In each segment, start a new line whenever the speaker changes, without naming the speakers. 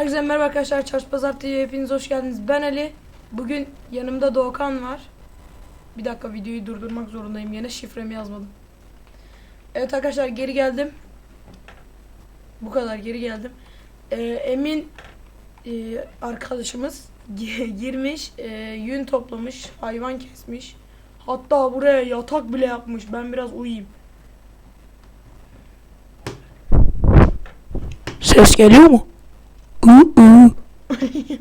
Herkese merhaba arkadaşlar. Çarşı Pazar hepiniz hoş geldiniz. Ben Ali. Bugün yanımda Doğukan var. Bir dakika videoyu durdurmak zorundayım. Yine şifremi yazmadım. Evet arkadaşlar geri geldim. Bu kadar geri geldim. Ee, Emin e, arkadaşımız gi- girmiş, e, yün toplamış, hayvan kesmiş. Hatta buraya yatak bile yapmış. Ben biraz uyuyayım. Ses geliyor mu?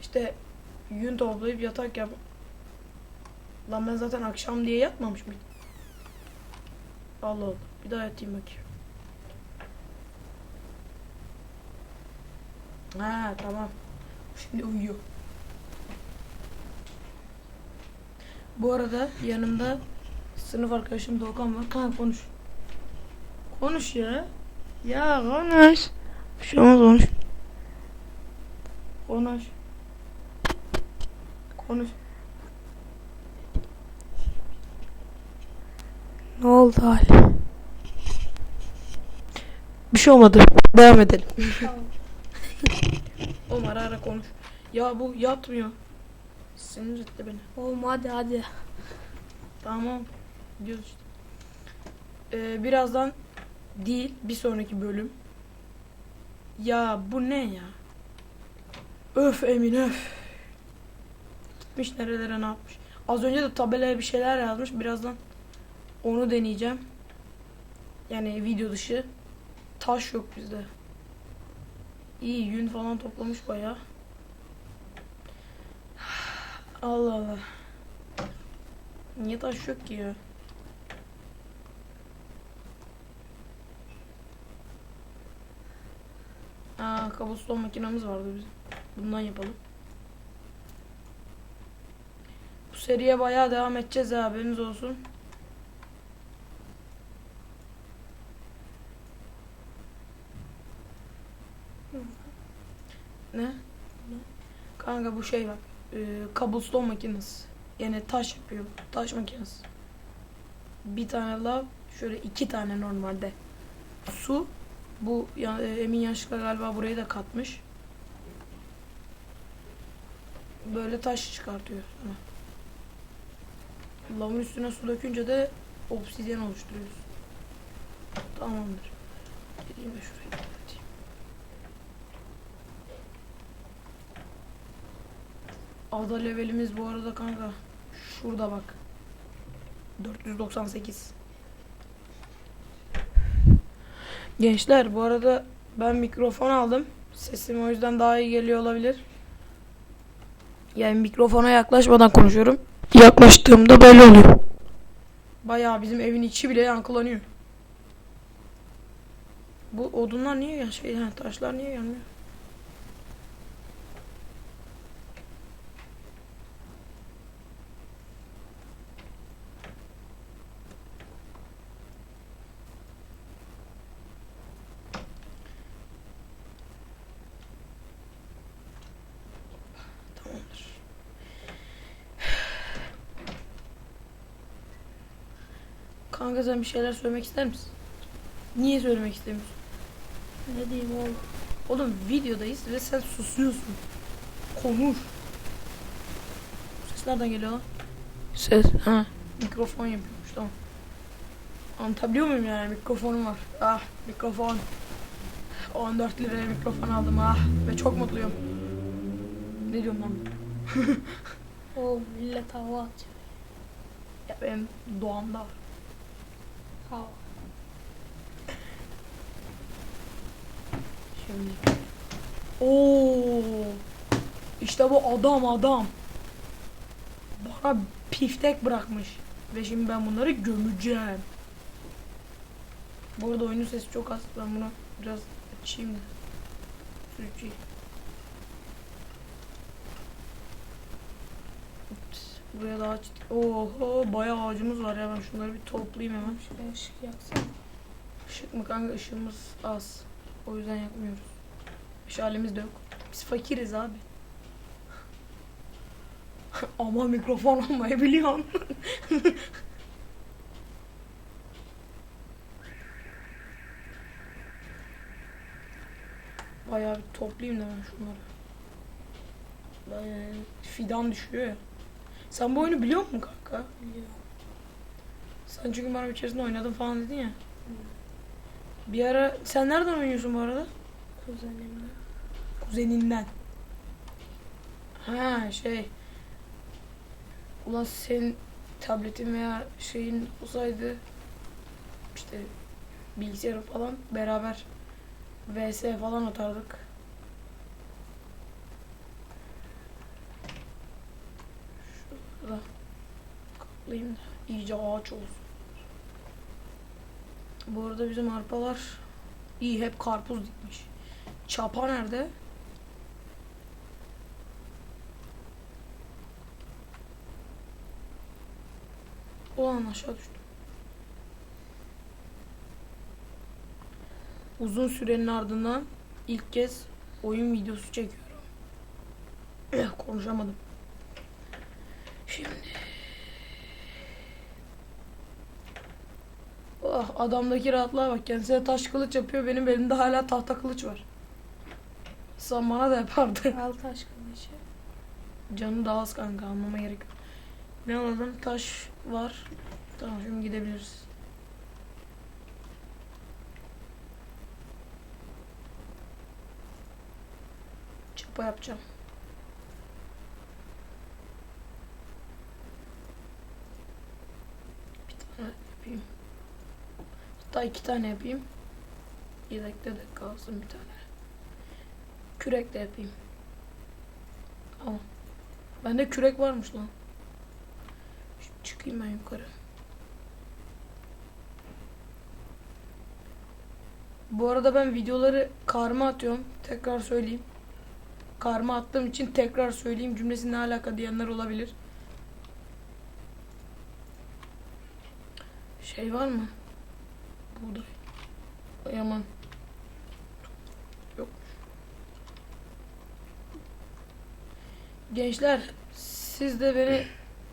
İşte yün toplayıp yatak yap. Lan ben zaten akşam diye yatmamış mıydım? Allah Allah. Bir daha yatayım bakayım. Ha tamam. Şimdi uyuyor. Bu arada yanımda sınıf arkadaşım Doğukan var. Kanka konuş. Konuş ya. Ya konuş. Bir şey olmaz konuş. Konuş. Konuş. Ne oldu hal? Bir şey olmadı. Devam edelim. Oğlum ara ara konuş. Ya bu yatmıyor. Sinir etti beni.
Oğlum hadi hadi.
Tamam. Gidiyoruz işte. Ee, birazdan değil bir sonraki bölüm. Ya bu ne ya? Öf Emin öf. Gitmiş nerelere ne yapmış. Az önce de tabelaya bir şeyler yazmış. Birazdan onu deneyeceğim. Yani video dışı. Taş yok bizde. İyi yün falan toplamış bayağı. Allah Allah. Niye taş yok ki ya? Kabuston makinamız vardı bizim. Bundan yapalım. Bu seriye bayağı devam edeceğiz ha, haberiniz olsun. Ne? Kanka bu şey bak. E, kabuston makinesi. Yani taş yapıyor. Taş makinesi. Bir tane lav, şöyle iki tane normalde. Su. Bu ya, e, Emin yanlışlıkla galiba burayı da katmış. Böyle taş çıkartıyor sana. Lavın üstüne su dökünce de obsidyen oluşturuyoruz. Tamamdır. Gideyim de şurayı kapatayım. Ada levelimiz bu arada kanka. Şurada bak. 498. Gençler bu arada ben mikrofon aldım. Sesim o yüzden daha iyi geliyor olabilir. Yani mikrofona yaklaşmadan konuşuyorum. Yaklaştığımda böyle oluyor. Bayağı bizim evin içi bile yankılanıyor. Bu odunlar niye ya şey ha, taşlar niye yanmıyor? Tamamdır. Kanka sen bir şeyler söylemek ister misin? Niye söylemek istemiyorsun?
Ne diyeyim oğlum?
Oğlum videodayız ve sen susuyorsun. Konuş. Ses nereden geliyor lan? Ses. Ha. Mikrofon yapıyormuş tamam. Anlatabiliyor muyum yani mikrofonum var. Ah mikrofon. 14 liraya mikrofon aldım ah ve çok mutluyum. Ne diyorum lan?
Oğlum millet hava atıyor.
Ya benim doğamda var.
Hava.
Şimdi. Oo. İşte bu adam adam. Bana piftek bırakmış. Ve şimdi ben bunları gömeceğim. Bu arada oyunun sesi çok az. Ben bunu biraz açayım da. Sürücü. Buraya da ağaç. Oho bayağı ağacımız var ya ben şunları bir toplayayım hemen.
Şuraya ışık yaksana.
Işık mı kanka ışığımız az. O yüzden yakmıyoruz. Meşalemiz de yok. Biz fakiriz abi. Ama mikrofon almayı biliyorsun. Bayağı bir toplayayım da ben şunları. Ben, fidan düşüyor ya. Sen bu oyunu biliyor musun kanka?
Biliyorum.
Sen çünkü bana bir keresinde oynadın falan dedin ya. Bir ara sen nereden oynuyorsun bu arada?
Kuzenimle.
Kuzeninden. Ha şey. Ulan senin tabletin veya şeyin olsaydı işte bilgisayarın falan beraber VS falan atardık. Şurada da iyice ağaç olsun. Bu arada bizim arpalar iyi hep karpuz dikmiş. Çapa nerede? Ulan aşağı düştüm. Uzun sürenin ardından ilk kez oyun videosu çekiyorum. Konuşamadım. Şimdi. Oh, adamdaki rahatlığa bak. Kendisine taş kılıç yapıyor. Benim elimde hala tahta kılıç var. Sen bana da yapardı.
Al taş kılıcı.
Canı daha az kanka anlama gerek yok. Ne alalım? Taş var. Tamam şimdi gidebiliriz. Çapa yapacağım. Bir tane yapayım. Hatta iki tane yapayım. Yedekte de kalsın bir tane. Kürek de yapayım. Tamam. Bende kürek varmış lan. Şimdi çıkayım ben yukarı. Bu arada ben videoları karma atıyorum. Tekrar söyleyeyim. Karma attığım için tekrar söyleyeyim. Cümlesi ne alaka diyenler olabilir. Şey var mı? Buğday. Ay aman. Yok. Gençler siz de beni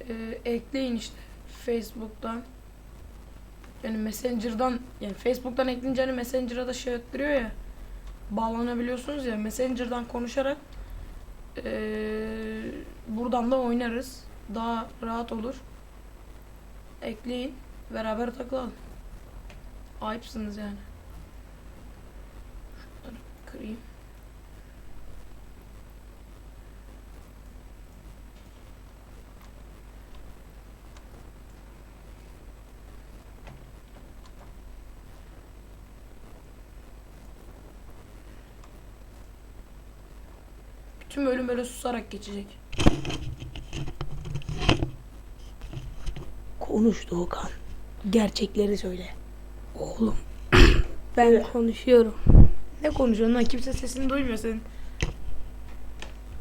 e, ekleyin işte Facebook'tan. Yani Messenger'dan yani Facebook'tan ekleyince hani Messenger'a da şey ettiriyor ya. Bağlanabiliyorsunuz ya Messenger'dan konuşarak e, buradan da oynarız. Daha rahat olur. Ekleyin. Beraber takılalım. Ayıpsınız yani. Şunları kırayım. Bütün bölüm böyle susarak geçecek. Konuş Doğukan. Gerçekleri söyle. Oğlum.
Ben konuşuyorum.
Ne konuşuyorsun lan? Kimse sesini duymuyor senin.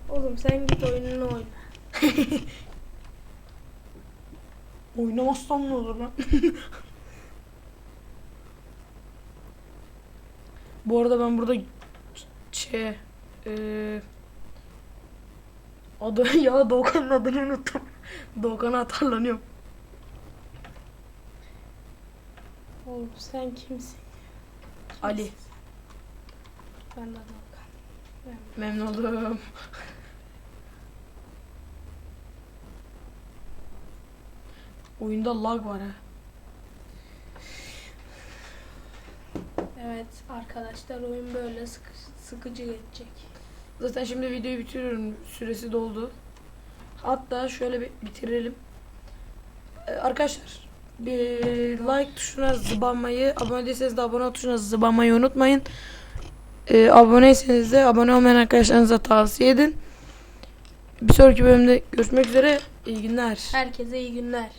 Oğlum sen git oyununu oyna.
Oynamazsam ne olur lan? Bu arada ben burada şey eee adı ya Doğukan'ın adını unuttum. Doğukan'a atarlanıyorum.
Oğlum sen kimsin?
Ali.
Ben de Doğukan.
Memnun oldum. Oyunda lag var ha.
Evet arkadaşlar oyun böyle sıkı, sıkıcı geçecek.
Zaten şimdi videoyu bitiriyorum. Süresi doldu. Hatta şöyle bir bitirelim. Ee, arkadaşlar bir like tuşuna zıbanmayı, abone değilseniz de abone tuşuna zıbanmayı unutmayın. Ee, aboneyseniz de abone olmayan arkadaşlarınıza tavsiye edin. Bir sonraki bölümde görüşmek üzere. İyi günler.
Herkese iyi günler.